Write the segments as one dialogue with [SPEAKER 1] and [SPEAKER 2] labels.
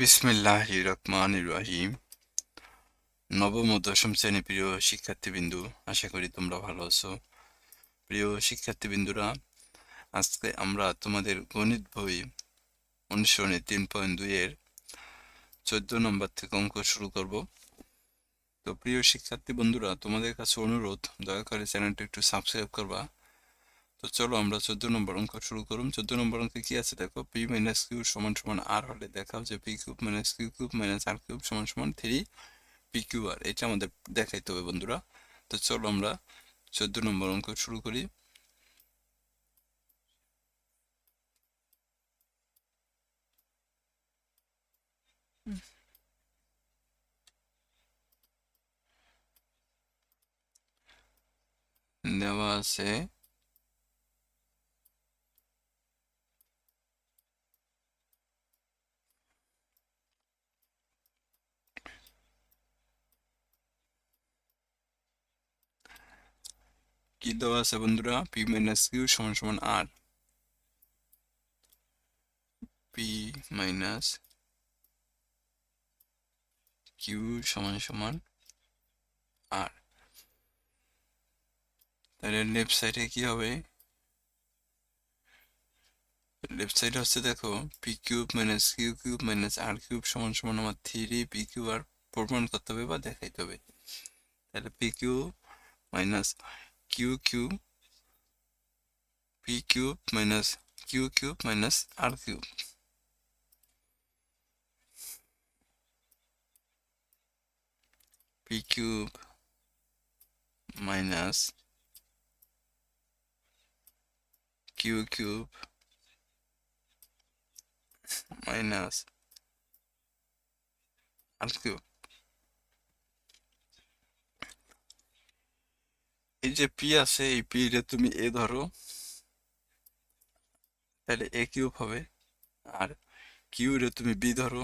[SPEAKER 1] বিসমিল্লাহ রহমান রহিম নবম ও দশম শ্রেণি প্রিয় শিক্ষার্থীবিন্দু, আশা করি তোমরা ভালো আছো। প্রিয় শিক্ষার্থীবিন্দুরা, আজকে আমরা তোমাদের গণিত বই অনুসরণে তিন পয়েন্ট দুইয়ের চোদ্দ নম্বর থেকে অঙ্ক শুরু করব। তো প্রিয় শিক্ষার্থী বন্ধুরা তোমাদের কাছে অনুরোধ, দয়া করে চ্যানেলটা একটু সাবস্ক্রাইব করবা। তো চলো আমরা চোদ্দ নম্বর অঙ্ক শুরু করুন। চোদ্দ নম্বর অঙ্কে কি আছে? দেখো পি মাইনাস কিউ সমান সমান আর হলে দেখাও যে p cube minus q cube minus r cube সমান সমান থ্রি পি কিউ আর এটা আমাদের দেখাইতে হবে বন্ধুরা। তো চলো আমরা চোদ্দ নম্বর অঙ্ক শুরু করি। দেওয়া আছে কি দেওয়া আছে বন্ধুরা? পি মাইনাস কিউ সমান সমান আর পি মাইনাস কিউ সমান সমান আর তাহলে লেফট সাইডে কি হবে? লেফট সাইডে হচ্ছে দেখো p cube minus q cube minus r cube সমান সমান আমার থ্রি পি কিউ আর প্রমাণ করতে হবে বা দেখাইতে হবে। তাহলে p q minus q cube p cube minus q cube minus r cube. p cube minus q cube minus r cube এই যে পি আছে, এই পি রে তুমি এ ধরো। তাহলে এ কিউব হবে। আর কিউ রে তুমি বি ধরো।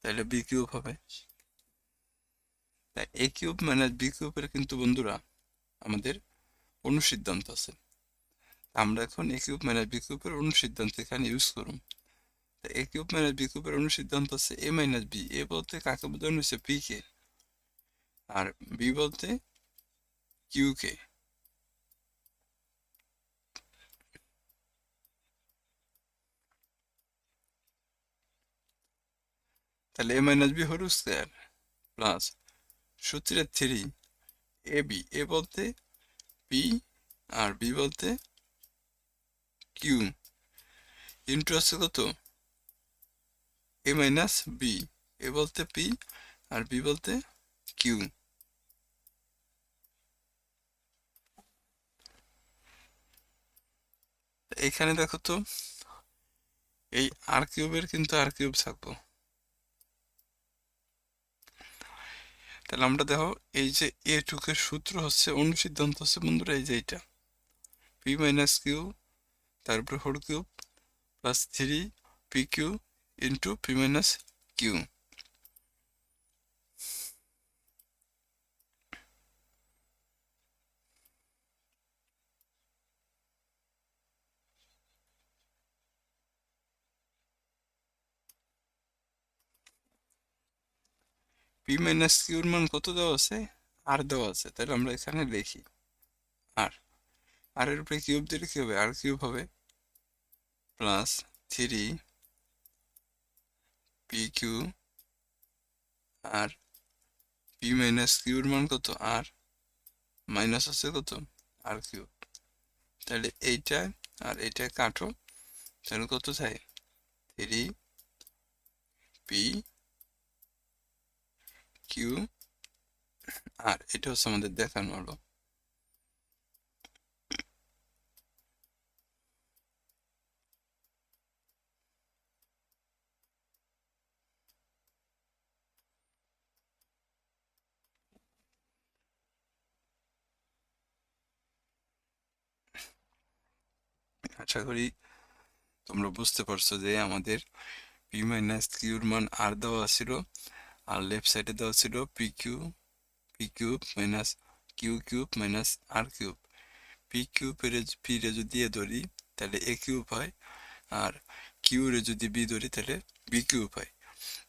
[SPEAKER 1] তাহলে বি কিউব হবে। এ কিউব মাইনাস বি কিউবের কিন্তু বন্ধুরা, আমাদের অনুসিদ্ধান্ত আছে। আমরা এখন এ কিউব মাইনাস বি কিউবের অনুসিদ্ধান্ত এখানে ইউজ করুন। এ কিউব মাইনাস বি কিউবের অনুসিদ্ধান্ত আছে এ মাইনাস বি। এ বলতে কাকে বোঝানো হয়েছে? পি কে। আর বি বলতে কিউ কে তাহলে এ মাইনাস বি হল স্কোয়ার প্লাস সূত্রের থ্রি, এ বি, এ বলতে পি আর বি বলতে কিউ ইন্টু আছে কত? এ মাইনাস বি এ বলতে পি আর বি বলতে কিউ এখানে দেখো তো, এই আর কিউবের কিন্তু আর কিউব থাকব। তাহলে আমরা দেখো, এই যে এ টুকের সূত্র হচ্ছে, অনুসিদ্ধান্ত হচ্ছে বন্ধুরা, এই যে এইটা। পি মাইনাস কিউ তারপরে whole cube plus three p q into p minus q p minus কিউর মান কত দেওয়া আছে? আর দেওয়া আছে, তাহলে আমরা এখানে লিখি আর আর এর উপরে কিউব দিলে কি হবে? আর কিউব হবে প্লাস থ্রি পি কিউ আর পি মাইনাস কিউর মান কত? আর মাইনাস আছে কত? আর কিউব তাহলে এইটা আর এইটা কাটো, তাহলে কত থাকে থ্রি পি কিউ আর এটা হচ্ছে আমাদের দেখানো হলো আশা করি তোমরা বুঝতে পারছ যে আমাদের পি মাইনাস কিউর মান আর দেওয়া ছিল। আর লেফট সাইডে দেওয়া ছিল p q p cube minus q cube minus r cube p cube এর পি রে যদি এ ধরি, তাহলে এ কিউব হয়। আর কিউ রে যদি বি ধরি, তাহলে বি কিউব হয়।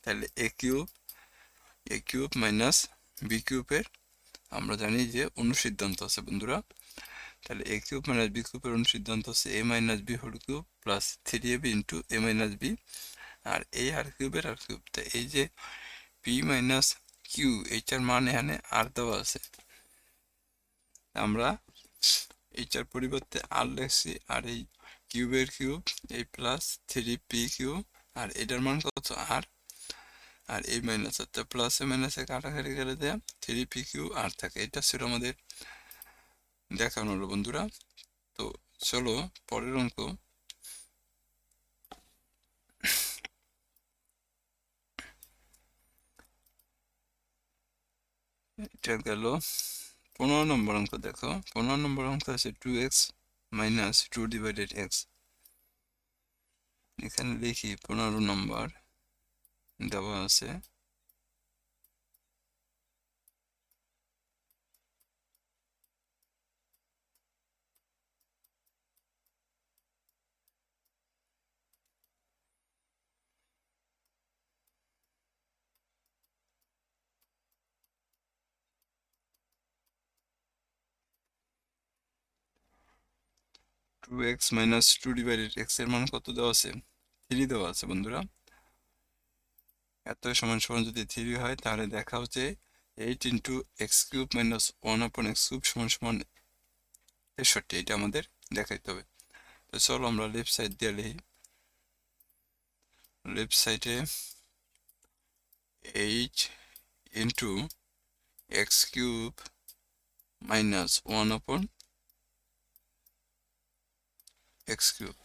[SPEAKER 1] তাহলে a cube a cube minus b কিউবের আমরা জানি যে অনুসিদ্ধান্ত আছে, বন্ধুরা। তাহলে এ কিউব মাইনাস বি কিউবের অনুসিদ্ধান্ত হচ্ছে a minus b whole cube plus three a b into a minus b আর এই আর কিউবের আর কিউব তো এই যে পি মাইনাস কিউ এইটার মান এখানে আর দেওয়া আছে। আমরা এইটার পরিবর্তে আর লিখছি, আর এই কিউবের কিউব এই plus three p q r এটার মান কত? আর আর এই মাইনাস তো প্লাসে মাইনাসে কাটাকাটি করে দেয়া থ্রি পি কিউ আর থাকে। এটা ছিল আমাদের দেখানো বন্ধুরা। তো চলো পরের অঙ্ক। এটা গেল পনেরো নম্বর অঙ্ক দেখো পনেরো নম্বর অঙ্ক আছে two x minus two divided x এখানে লিখি পনেরো নম্বর দেওয়া আছে। Two x minus two divided এক্সের মান কত দেওয়া আছে? থ্রি দেওয়া আছে, বন্ধুরা। এত সমান সমান যদি থ্রি হয়, তাহলে দেখা হচ্ছে eight into x cube minus one upon x cube সমান সমান তেষট্টি, এটা আমাদের দেখাইতে হবে। তো চলো আমরা লেফট সাইড দিয়ে লিখি। লেফট সাইডে eight into x cube minus one upon cube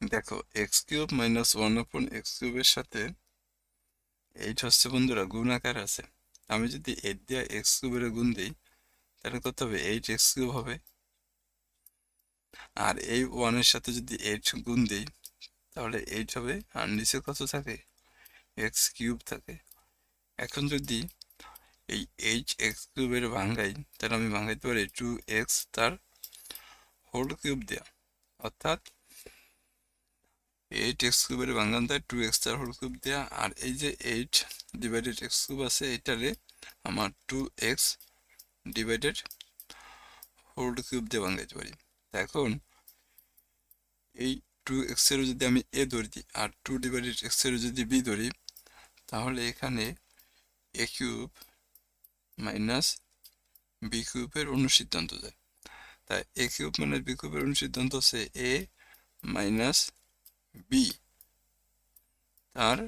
[SPEAKER 1] দেখো x cube minus one upon x কিউবের সাথে এইট হচ্ছে বন্ধুরা গুণ আছে। আমি যদি এইট দিয়ে এক্স কিউবের গুণ দিই, তাহলে কত হবে? এইট এক্স কিউব হবে। আর এই ওয়ানের সাথে যদি এইট গুণ দিই, তাহলে এইট হবে। আর নিচে কত থাকে? এক্স কিউব থাকে। এখন যদি এই এইচ এক্স কিউবের ভাঙ্গাই তাহলে আমি ভাঙ্গাইতে পারি টু এক্স তার হোল কিউব দেওয়া অর্থাৎ এইট এক্স কিউবের ভাঙ্গান দেয় টু এক্স তার হোল কিউব দেওয়া আর এই যে এইট ডিভাইডেড এক্স কিউব আছে, এটারে আমার two x divided whole cube দিয়ে ভাঙ্গাইতে পারি। এখন এই টু এক্সেরও যদি আমি এ ধরি আর টু ডিভাইডেড এক্সেরও যদি বি ধরি, তাহলে এখানে এ কিউব মাইনাস বি কিউবের অনুসিদ্ধান্ত যায় তাই এ কিউব মাইনাস বি কিউবের অনুসিদ্ধান্ত হচ্ছে এ মাইনাস বি তার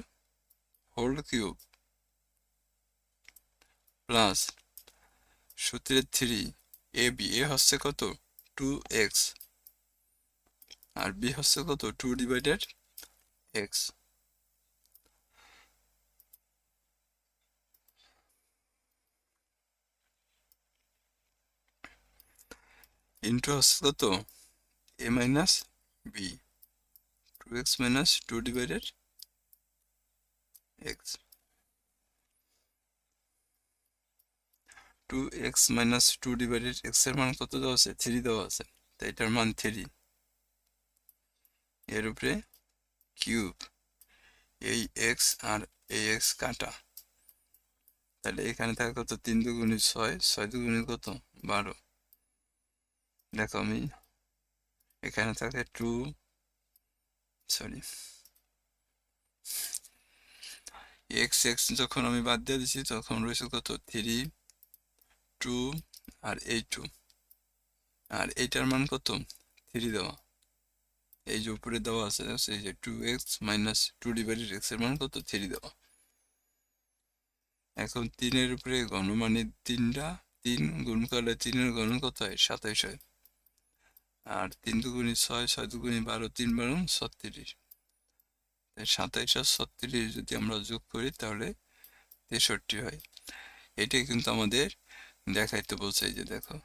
[SPEAKER 1] হোল কিউব প্লাস সূত্রের থ্রি এ বি এ হচ্ছে কত? টু এক্স আর বি হচ্ছে কত? টু ডিভাইডেড এক্স ইন্টু হচ্ছে কত a minus b, two x minus two divided x. Two x minus two divided এক্সের মান কত দেওয়া আছে? থ্রি দেওয়া আছে। তাই এটার মান থ্রি। এর উপরে কিউব, এই এক্স আর এই এক্স কাটা। তাহলে এখানে থাকে কত? তিন দুগুণি ছয় ছয় দুগুণি কত? বারো। দেখো আমি এখানে থাকে টু সরি এক্স এক্স যখন আমি বাদ দিয়ে দিচ্ছি তখন রয়েছে কত থ্রি টু আর এই টু আর এইটার মান কত থ্রি দেওয়া এই যে উপরে দেওয়া আছে এই যে two x minus two divided এক্সের মান কত থ্রি দেওয়া এখন তিনের উপরে মানে তিনটা তিন গুণ করলে তিনের গণ কত হয় সাতাইশ হয় আর তিন দুগুণি ছয় ছয় দুগুণি বারো, তিন বারো, ছত্রিশ। সাতাইশ আর ছত্রিশ যদি আমরা যোগ করি, তাহলে তেষট্টি হয়। এটাই কিন্তু আমাদের দেখাইতে বলছে, এই যে দেখো,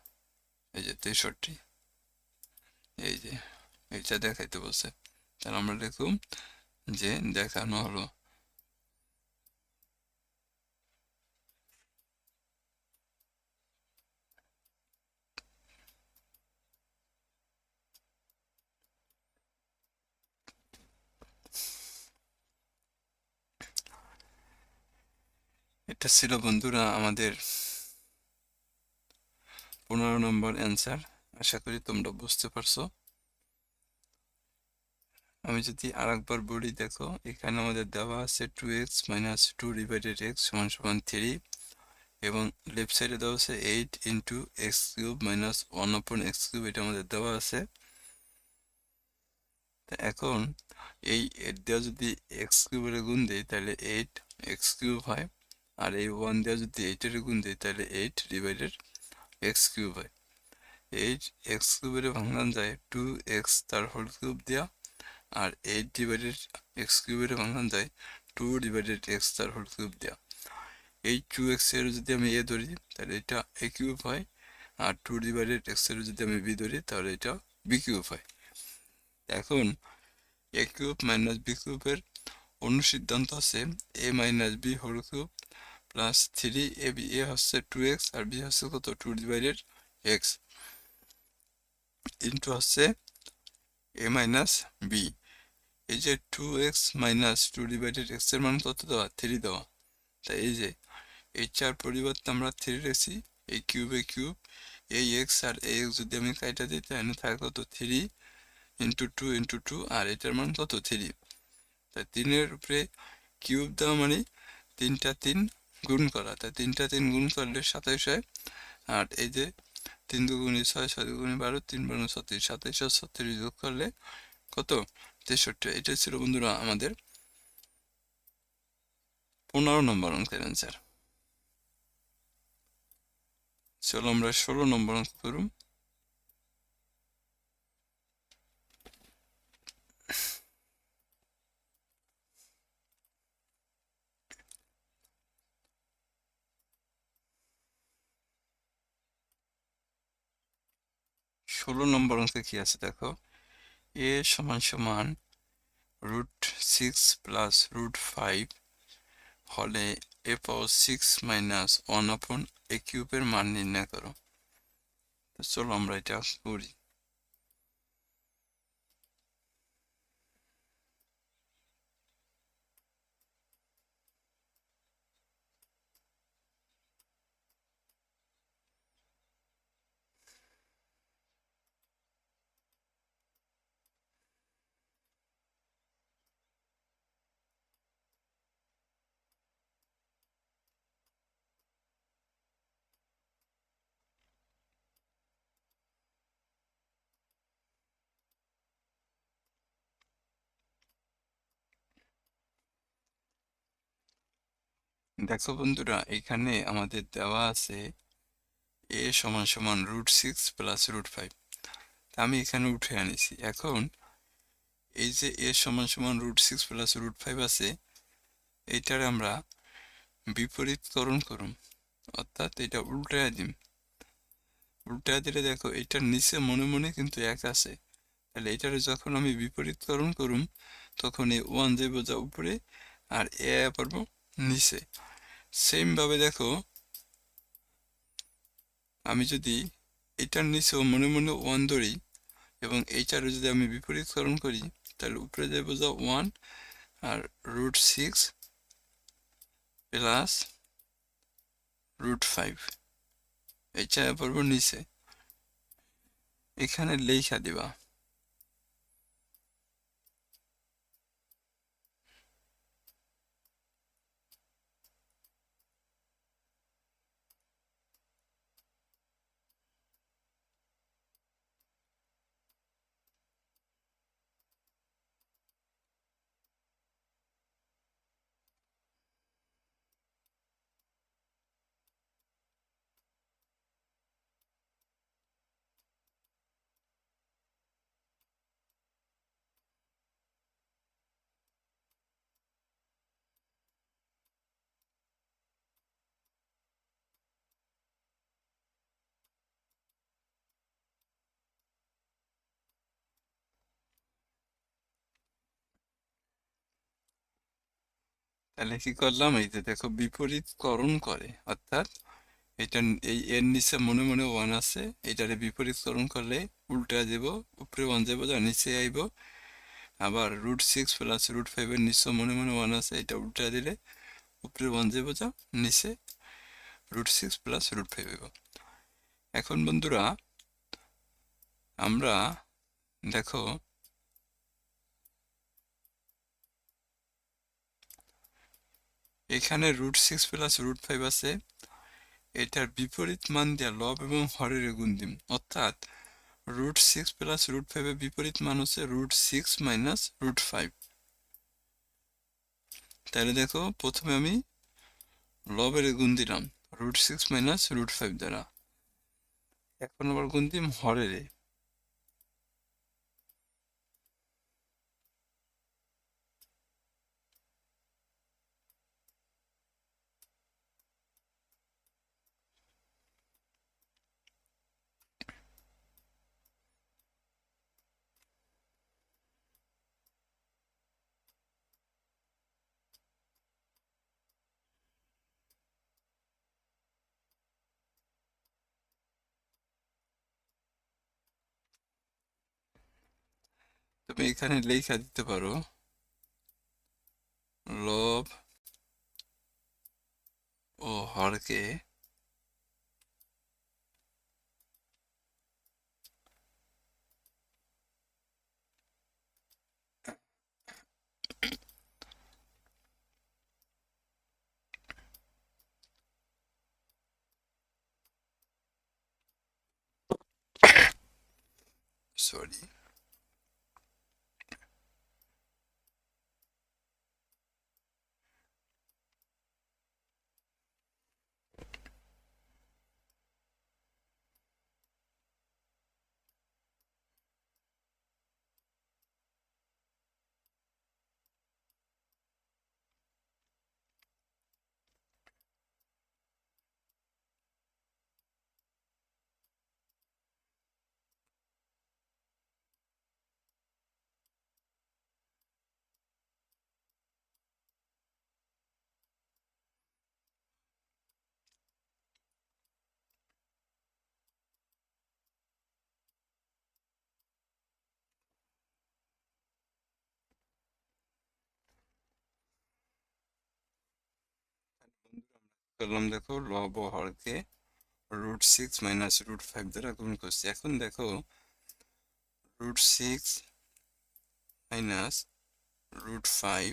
[SPEAKER 1] এই যে তেষট্টি। এই যে এটা দেখাইতে বলছে। তাহলে আমরা দেখুন যে দেখানো হলো। এটা ছিল বন্ধুরা আমাদের পনেরো নম্বর অ্যান্সার আশা করি তোমরা বুঝতে পারছ। আমি যদি আরেকবার বলি, দেখো, এখানে আমাদের দেওয়া আছে two x minus two divided x সমান সমান থ্রি এবং লেফট সাইডে দেওয়া আছে eight into x cube minus one upon x cube এটা আমাদের দেওয়া আছে। এখন এই এইট দেওয়া যদি এক্স কিউবের গুণ দেয় তাহলে এইট এক্স কিউব হয়। আর এই ওয়ান দেওয়া যদি এইটের গুণ দেয় তাহলে এইট ডিভাইডেড এক্স কিউব হয়। এইট এক্স কিউবের ভাঙান যায় টু এক্স তার হোল কিউব দেওয়া আর এইট ডিভাইডেড এক্স কিউবের ভাঙান যায় টু ডিভাইডেড এক্স তার হোল কিউব দেওয়া এই টু এক্সের যদি আমি এ ধরি, তাহলে এটা এ কিউব হয়, আর টু ডিভাইডেড এক্সের যদি আমি বি ধরি, তাহলে এটা বি কিউব হয়। এখন এ কিউব মাইনাস বি কিউবের অন্য সিদ্ধান্ত আছে a minus b whole cube plus three a b a হচ্ছে টু এক্স আর বি হচ্ছে কত? টু ডিভাইডেড এক্স ইন্টু হচ্ছে এ মাইনাস বি এই যে two x minus two divided এক্সের মান কত দেওয়া? থ্রি দেওয়া। তাই এই যে এই চার পরিবর্তে আমরা থ্রি রেখেছি, এই কিউবে কিউব এই এক্স আর এই এক্স যদি আমি কাইটা দিই, তাহলে থাকে কত? Three into two into two আর এটার মান কত? থ্রি তাই তিনের উপরে কিউব দেওয়া মানে তিনটা তিন গুণ করা। তাই তিনটা তিন গুণ করলে সাতাইশ হয়। আর এই যে তিন দুগুণে ছয় ছয় দুগুণে বারো, তিন বারো ছত্রিশ, সাতাইশ আর ছত্রিশ যোগ করলে কত? তেষট্টি। এটা ছিল বন্ধুরা আমাদের পনেরো নম্বর অঙ্কের অ্যান্সার চলো আমরা ষোলো নম্বর অঙ্ক করুন। ষোলো নম্বর অংশে কী আছে দেখো? এ সমান সমান root six plus root five হলে a power six minus one upon a কিউবের মান নির্ণয় করো। চলো আমরা এটা করি। দেখো বন্ধুরা, এখানে আমাদের দেওয়া আছে এ সমান সমান root six plus root five তা আমি এখানে উঠে আনিছি। এখন এই যে এ সমান সমান root six plus root five আছে এইটার আমরা বিপরীতকরণ করুন। অর্থাৎ এটা উল্টায় দিম উল্টায় দিলে দেখো, এটার নিচে মনে মনে কিন্তু এক আছে। তাহলে এটার যখন আমি বিপরীতকরণ করুম, তখন এই ওয়ান যে বোঝা উপরে, আর এ পারব নিচে। সেমভাবে দেখো, আমি যদি এটার নিচেও মনে মনে ওয়ান ধরি এবং এইটারও যদি আমি বিপরীতকরণ করি, তাহলে উপরে যাব যা ওয়ান আর root six plus root five এইটা পড়ব নিচে। এখানে লেখা দিবা। তাহলে কি করলাম? এই যে দেখো বিপরীতকরণ করে, অর্থাৎ এটা এই এর নিচে মনে মনে ওয়ান আছে, এটারে বিপরীতকরণ করলে উল্টা যাব উপরে ওয়ান যাব যা নিচে আইব। আবার রুট সিক্স প্লাস রুট ফাইভের নিচে মনে মনে ওয়ান আছে, এটা উল্টা দিলে উপরে ওয়ান যে বোঝা নিচে root six plus root five এখন বন্ধুরা, আমরা দেখো এখানে root six plus root five আছে। এটার বিপরীত মান দেওয়া লব এবং হরের গুণ দিম। অর্থাৎ রুট সিক্স প্লাস রুট ফাইভের বিপরীত মান হচ্ছে root six minus root five তাহলে দেখো, প্রথমে আমি লবের গুণ দিলাম root six minus root five দ্বারা। এখন আবার গুণ দিম হরের। তুমি এখানে লেখা দিতে পারো। লব ও হরকে সরি। করলাম, দেখো লব হরকে root six minus root five দ্বারা গুণ করছি। এখন দেখো root six minus root five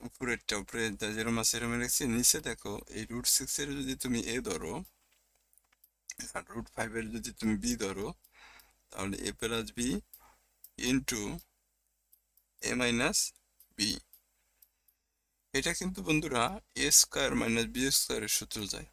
[SPEAKER 1] উপরেরটা উপরে যেরকম আছে এরকম লিখছি। নিচে দেখো, এই রুট সিক্সের যদি তুমি এ ধরো আর রুট ফাইভের যদি তুমি বি ধরো, তাহলে a plus b into a minus b এটা কিন্তু বন্ধুরা এ স্কোয়ার মাইনাস বি স্কোয়ারের সূত্র যায়।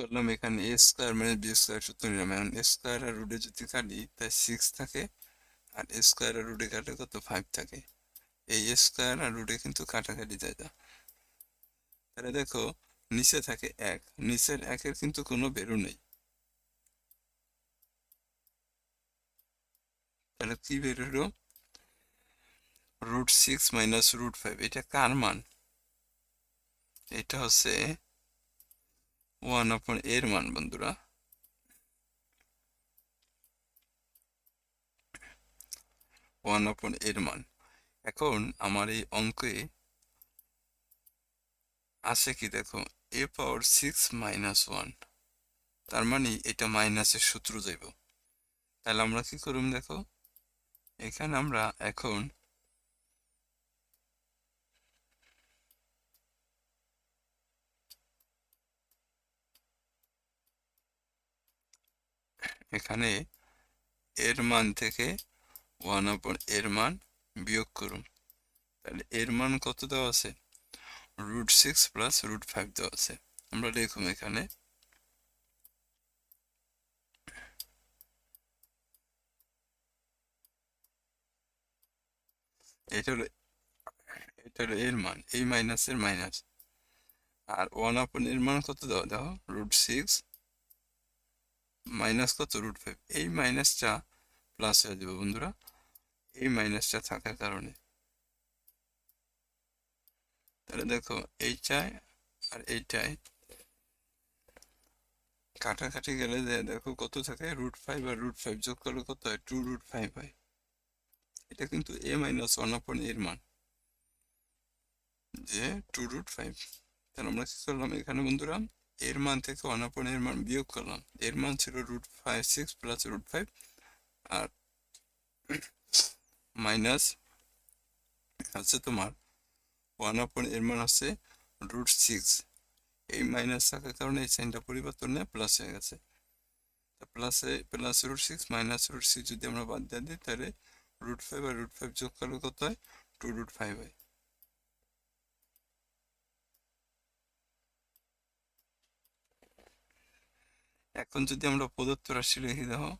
[SPEAKER 1] করলাম এখানে এ স্কোয়ার মানে বি স্কোয়ার সূত্র নিলাম। এখন স্কোয়ার আর রুটে যদি কাটি তাই সিক্স থাকে। আর স্কোয়ার আর রুটে কাটে কত? ফাইভ থাকে। এই স্কোয়ার আর রুটে কিন্তু কাটাকাটি যায় না তাহলে দেখো, নিচে থাকে এক। নিচের একের কিন্তু কোনো বেরু নেই। তাহলে কি বেরোলো root six minus root five এটা কার মান? এটা হচ্ছে ওয়ান আপন এর মান বন্ধুরা। ওয়ান আপন এর মান। এখন আমার এই অঙ্কে আছে কি দেখো, a power six minus one. তার মানে এটা মাইনাসের সূত্র যাইব তাহলে আমরা কি করুম দেখো, এখানে আমরা এখন এখানে এর মান থেকে ওয়ান আপন এর মান বিয়োগ করুন। তাহলে এর মান কত দেওয়া আছে? Root six plus root five দেওয়া আছে। আমরা দেখুন এখানে এটা এটা এর মান, এই মাইনাসের মাইনাস আর ওয়ান আপন এর মান কত দেওয়া, দেখো রুট সিক্স মাইনাস কত রুট ফাইভ এই মাইনাসটা প্লাস হয়ে যাবে বন্ধুরা। এই মাইনাসটা থাকার কারণে। তাহলে দেখো এইটাই আর এইটাই কাটাকাটি গেলে দেখো কত থাকে? রুট ফাইভ আর রুট ফাইভ যোগ করলে কত হয়? টু রুট ফাইভ হয়। এটা কিন্তু এ মাইনাস ওয়ান আপন এর মান। যে টু রুট ফাইভ তাহলে আমরা কি করলাম এখানে বন্ধুরা? এর মান থেকে ওয়ান আপন এর মান বিয়োগ করলাম। এর মান ছিল root five six plus root five আর মাইনাস হচ্ছে তোমার। ওয়ান আপন এর মান আছে রুট সিক্স এই মাইনাস থাকার কারণে এই সাইনটা পরিবর্তন নিয়ে প্লাস হয়ে গেছে। প্লাসে plus root six minus root six যদি আমরা বাদ দিয়ে দিই, তাহলে রুট ফাইভ আর রুট ফাইভ যোগ করলে কত হয়? টু রুট ফাইভ হয়। এখন যদি আমরা প্রদত্ত রাশি লিখে দেখো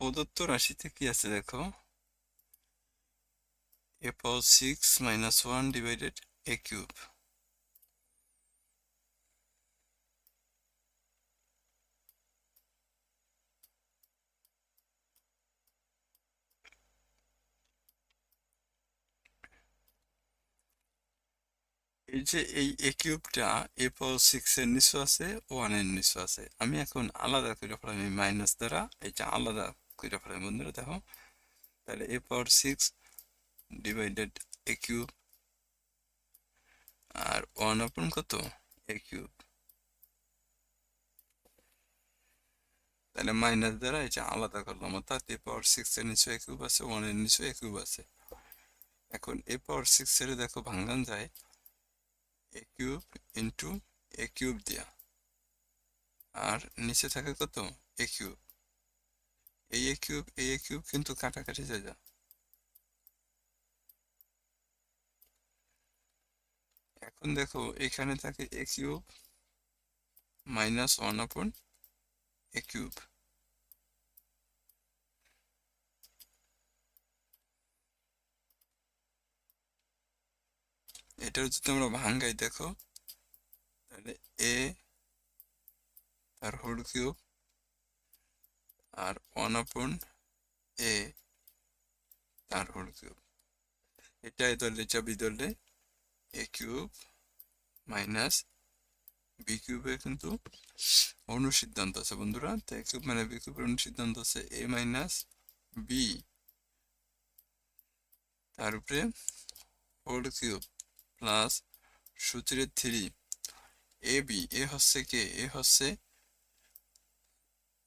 [SPEAKER 1] প্রদত্ত রাশিতে কি আছে দেখো? A power six minus one divided a cube এই যে এই এ কিউবটা এ পাওয়ার সিক্স এর নিচে আছে ওয়ানের নিচে আছে। আমি এখন আলাদা করে ফেলাম এই মাইনাস দ্বারা এটা আলাদা করে ফেলাম বন্ধুরা, দেখো। তাহলে a power six divided a cube R one upon কত? এ কিউব তাহলে মাইনাস দ্বারা এটা আলাদা করলাম, অর্থাৎ এ পাওয়ার সিক্স এর নিচে এ কিউব আছে ওয়ানের নিচে এ কিউব আছে। এখন এ পাওয়ার সিক্স এর দেখো ভাঙ্গান যায় a cube into a cube দিয়া আর নিচে থাকে কত? এ কিউব এই এ কিউব এই এ কিউব কিন্তু কাটাকাটি যায়। যা এখন দেখো, এখানে থাকে এ কিউব মাইনাস ওয়ান আপন এ কিউব এটা যদি আমরা ভাঙ্গাই, দেখো। তাহলে এ তার হোল কিউব আর ওয়ান আপন এ তার হোল কিউব এটাই ধরলে চাবি ধরলে এ কিউব মাইনাস বি কিউবে কিন্তু অনুসিদ্ধান্ত আছে, বন্ধুরা। তো এ কিউব মানে বি কিউবের অনুসিদ্ধান্ত আছে এ মাইনাস বি তার উপরে হোল কিউব প্লাস সূত্রে থ্রি। এ, বি, এ হচ্ছে কে? এ হচ্ছে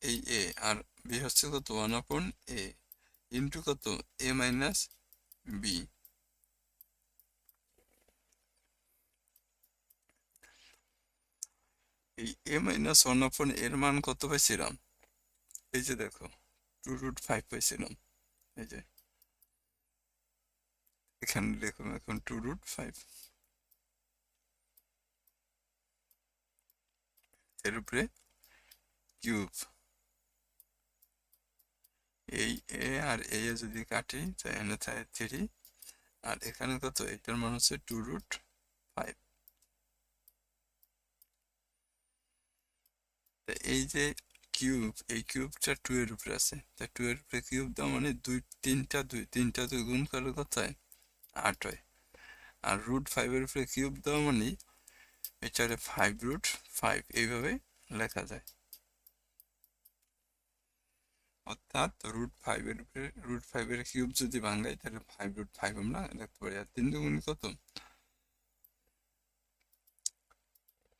[SPEAKER 1] এই এ। আর বি হচ্ছে কত? One upon a. ইন্টু কত? A minus b. এই এ মাইনাস ওয়ান আপন এর মান কত পাইছিলাম? এই যে দেখো টু রুট ফাইভ পাইছিলাম। এই যে। এখানে লিখুন এখন টু রুট ফাইভ। এর উপরে কিউব। এই এ আর এ যদি কাটি, তাহলে থাকে থ্রি। আর এখানে কত? এটার মান হচ্ছে টু রুট ফাইভ। এই যে কিউব, এই কিউবটা টু এর উপরে আছে। তা টু এর উপরে কিউব দাও মানে দুই, তিনটা দুই তিনটা দুই গুণ করলে কত হয়? আট হয়। আর রুট ফাইভের উপরে কিউব দেওয়া মানে এটা ফাইভ রুট ফাইভ এইভাবে লেখা যায়। অর্থাৎ রুট ফাইভের উপরে রুট ফাইভের কিউব যদি ভাঙাই, তাহলে ফাইভ রুট ফাইভ আমরা লিখতে পারি। আর তিন দুগুণ কত?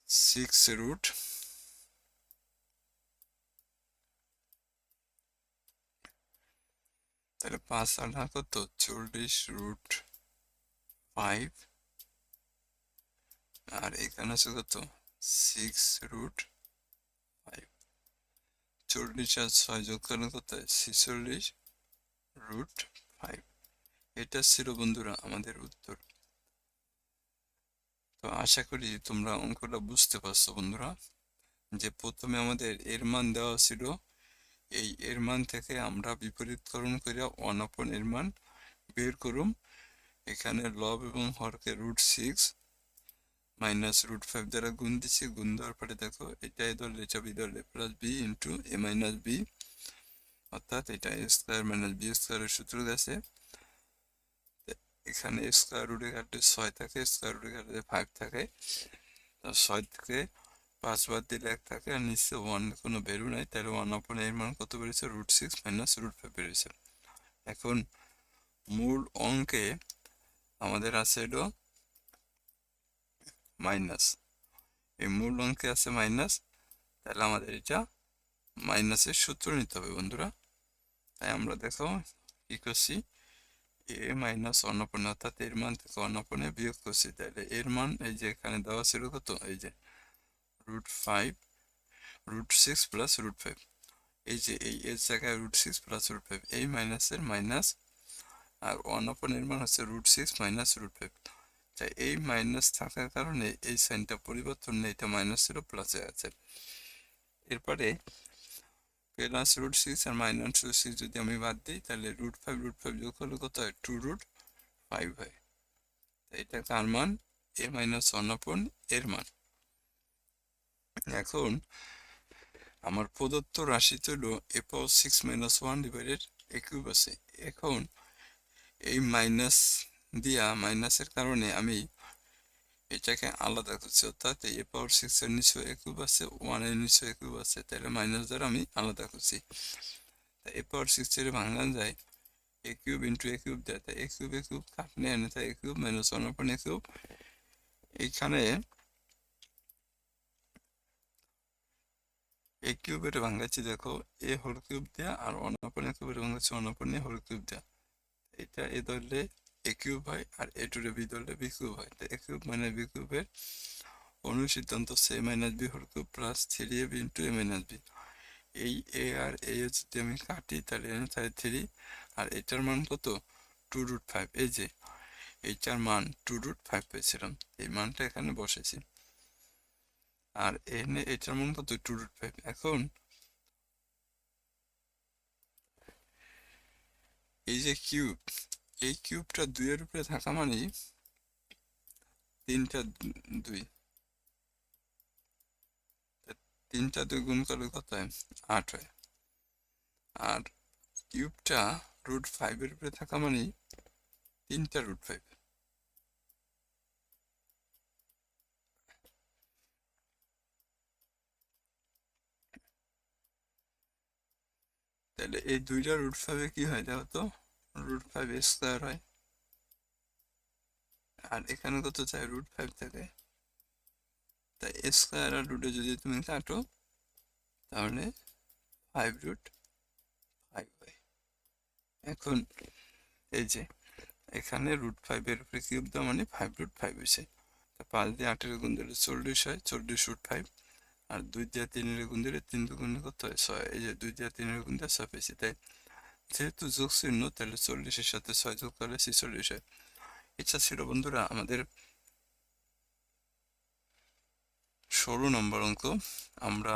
[SPEAKER 1] সিক্স রুট তাহলে পাঁচ আধা কত? চল্লিশ রুট ফাইভ আর এখানে আছে কত? সিক্স রুট ফাইভ চল্লিশ আর ছয় যোগ করলে কত? ছিচল্লিশ রুট ফাইভ এটা ছিল বন্ধুরা আমাদের উত্তর। তো আশা করি তোমরা অঙ্কটা বুঝতে পারছ বন্ধুরা, যে প্রথমে আমাদের এর মান দেওয়া ছিল। এই এর মান থেকে আমরা বিপরীতকরণ করে ওয়ান আপন এর মান বের করুম। এখানে লব এবং হরকে root six minus root five দ্বারা গুণ দিচ্ছি, গুণ দেওয়ার পরে দেখো এটা ধরলে এটা বি ধরলে plus b into a minus b অর্থাৎ এটা এ স্কোয়ার মাইনাস বি স্কোয়ারের সূত্র গেছে। এখানে স্কোয়ার রুটে কাটলে ছয় থাকে স্কোয়ার রুটে কাটলে ফাইভ থাকে। ছয় থেকে পাঁচ বার দিলে এক থাকে আর নিচে ওয়ান কোনো ভ্যালু নাই, তাহলে ওয়ান আপন এর মান কত বেড়েছে? Root six minus root five বেড়েছে। এখন মূল অঙ্কে আমাদের আছে হলো মাইনাস। এই মূল অঙ্কে আছে মাইনাস, তাহলে আমাদের এটা মাইনাসের সূত্র নিতে হবে বন্ধুরা। তাই আমরা দেখো কি করছি? এ মাইনাস অন্নপূর্ণ অর্থাৎ এর মান থেকে অন্নপূর্ণে বিয়োগ করছি। তাহলে এর মান এই যে এখানে দেওয়া ছিল কত? এই যে root five root six plus root five এই যে এই এর জায়গায় root six plus root five এই মাইনাসের মাইনাস আর ওয়ানের মান হচ্ছে root six minus root five তাই এই মাইনাস থাকার কারণে এই সাইনটা পরিবর্তন নেই, এটা মাইনাস ছিল প্লাসে আছে। এরপরে প্লাস রুট সিক্স আর মাইনাস রুট সিক্স যদি আমি বাদ দিই, তাহলে রুট ফাইভ রুট ফাইভ যোগ করলে কত হয়? টু রুট ফাইভ হয়। এটা কার মান? এ মাইনাস ওয়ান অপন এর মান। এখন আমার প্রদত্ত রাশিতে হলো a power six minus one divided a cube আছে। এখন এই মাইনাস দিয়া মাইনাসের কারণে আমি এটাকে আলাদা করছি, অর্থাৎ এ পাওয়ার সিক্স এর নিচে এ কিউব আছে ওয়ানের নিচে এ কিউব আছে, তাহলে মাইনাস দ্বারা আমি আলাদা করছি। এ পাওয়ার সিক্স এর ভাঙান যায় a cube into a cube দেয়, তাই এ কিউব এ কিউব কাটলে এনে তাই a cube minus one upon a cube এইখানে এ কিউবের ভাঙাচ্ছি, দেখো এ হোল কিউব দেয়া আর ওয়ান অপন এ কিউবের ভাঙাচ্ছি one upon a whole cube দেয়া। এটা এ ধরলে এ কিউব হয় আর এ টুরে বি ধরলে বি কিউব হয়। তো এ কিউব মানে বি কিউবের অনুসিদ্ধান্ত সে minus b whole cube plus three a b into a minus b এই এ আর এ যদি আমি কাটি, তাহলে এখানে তাহলে থ্রি আর এটার মান কত? টু রুট ফাইভ এই যে, এইটার মান টু রুট ফাইভ পেয়েছিলাম। এই মানটা এখানে বসেছি আর এখানে এটার মান কত? টু রুট ফাইভ এখন এই যে কিউব এই কিউবটা দুইয়ের উপরে থাকা মানে তিনটা দুই। তিনটা দুই গুণ করলে কত হয়? আট হয়। আর কিউবটা রুট ফাইভের উপরে থাকা মানে তিনটা রুট ফাইভ তাহলে এই দুইটা রুট ফাইভে কি হয় দেখো তো? রুট ফাইভ স্কোয়ার হয়। আর এখানে কত চাই? রুট ফাইভ থাকে। তাই স্কোয়ার আর রুটে যদি তুমি কাটো, তাহলে ফাইভ রুট ফাইভ হয়। এখন এই যে, এখানে রুট ফাইভের উপরে কিউব দেওয়া মানে ফাইভ রুট ফাইভ হয়েছে। তা পাঁচ দিয়ে আটের গুণ দিলে চল্লিশ হয়, চল্লিশ রুট ফাইভ আর দুই দিয়ে তিনের গুণ দিলে তিন দুগুণ কত হয়? ছয়। এই যে দুই দিয়ে তিনের গুণ দিয়ে ছয় পেয়েছি। তাই যেহেতু যোগ চিহ্ন তাহলে চল্লিশের সাথে ছয় যোগ করলে ছিচল্লিশ। হয় ইচ্ছা ছিল বন্ধুরা আমাদের ষোলো নম্বর অঙ্ক। আমরা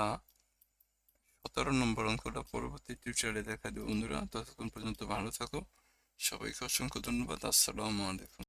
[SPEAKER 1] সতেরো নম্বর অঙ্কটা পরবর্তী টিউটারে দেখা দেবো বন্ধুরা। ততক্ষণ পর্যন্ত ভালো থাকো। সবাইকে অসংখ্য ধন্যবাদ। আসসালামু আলাইকুম।